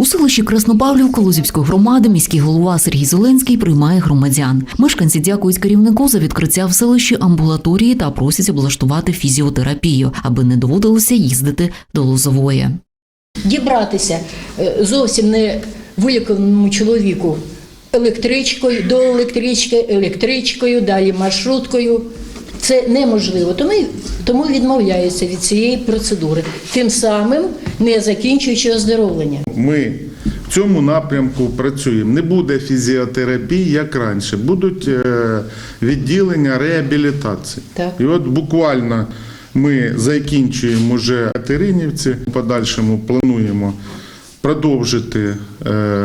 У селищі Краснопавлівка Лозівської громади міський голова Сергій Зеленський приймає громадян. Мешканці дякують керівнику за відкриття в селищі амбулаторії та просять облаштувати фізіотерапію, аби не доводилося їздити до Лозової. дібратися е, зовсім не вилікованому чоловіку електричкою, до електрички, електричкою, далі маршруткою. Це неможливо. Тому, тому відмовляється від цієї процедури, тим самим не закінчуючи оздоровлення. Ми в цьому напрямку працюємо. Не буде фізіотерапії, як раніше, будуть е, відділення реабілітації. Так. І от буквально ми закінчуємо вже Катеринівці. В подальшому плануємо продовжити е,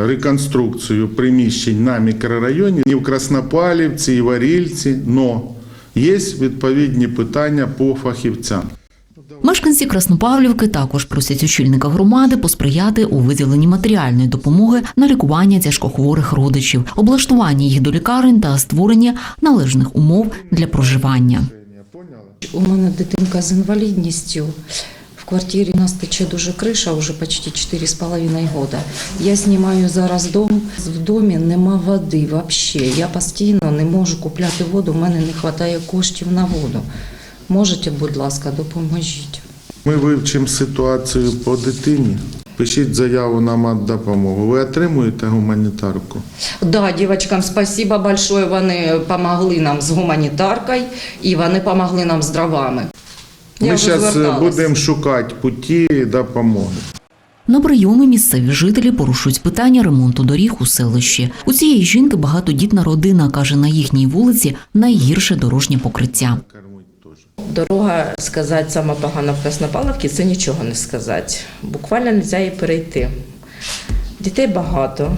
реконструкцію приміщень на мікрорайоні і в Краснопалівці, і в Орільці. Но є відповідні питання по фахівцям. Мешканці Краснопавлівки також просять очільника громади посприяти у виділенні матеріальної допомоги на лікування тяжкохворих родичів, облаштування їх до лікарень та створення належних умов для проживання. У мене дитинка з інвалідністю. В квартирі у нас тече дуже криша, вже почти 4,5 года. Я знімаю зараз дом. В домі нема води взагалі. Я постійно не можу купляти воду, у мене не вистачає коштів на воду. Можете, будь ласка, допоможіть. Ми вивчимо ситуацію по дитині. Пишіть заяву на допомогу. Ви отримуєте гуманітарку? Да, дівчаткам спасибо большое. Вони допомогли нам з гуманітаркою і вони допомогли нам з дровами. Ми зараз будемо шукати путі допомоги. На прийомі місцеві жителі порушують питання ремонту доріг у селищі. У цієї жінки багатодітна родина каже, на їхній вулиці найгірше дорожнє покриття. Дорога, сказати, сама погана в Краснопавловці, це нічого не сказати. Буквально не можна її перейти. Дітей багато.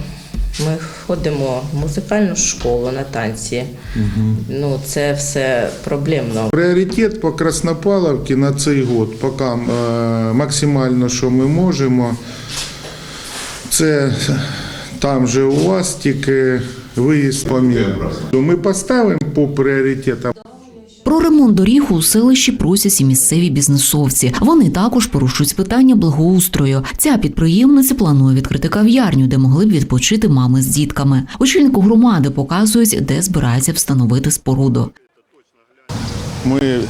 Ми ходимо в музикальну школу на танці. Ну, це все проблемно. Пріоритет по Краснопаловці на цей год, поки е, максимально, що ми можемо, це там же у вас тільки виїзд по міру. Ми поставимо по пріоритетам. Про ремонт доріг у селищі просять і місцеві бізнесовці. Вони також порушують питання благоустрою. Ця підприємниця планує відкрити кав'ярню, де могли б відпочити мами з дітками. Очільнику громади показують, де збирається встановити споруду. Ми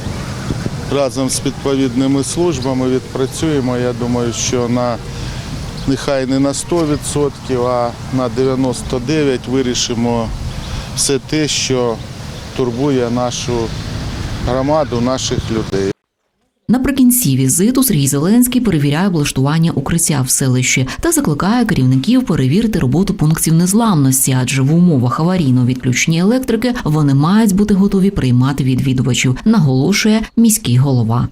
разом з відповідними службами відпрацюємо. Я думаю, що на нехай не на 100%, а на 99% вирішимо все те, що турбує нашу громаду, наших людей. Наприкінці візиту Сергій Зеленський перевіряє облаштування укриття в селищі та закликає керівників перевірити роботу пунктів незламності, адже в умовах аварійно відключення електрики вони мають бути готові приймати відвідувачів, наголошує міський голова.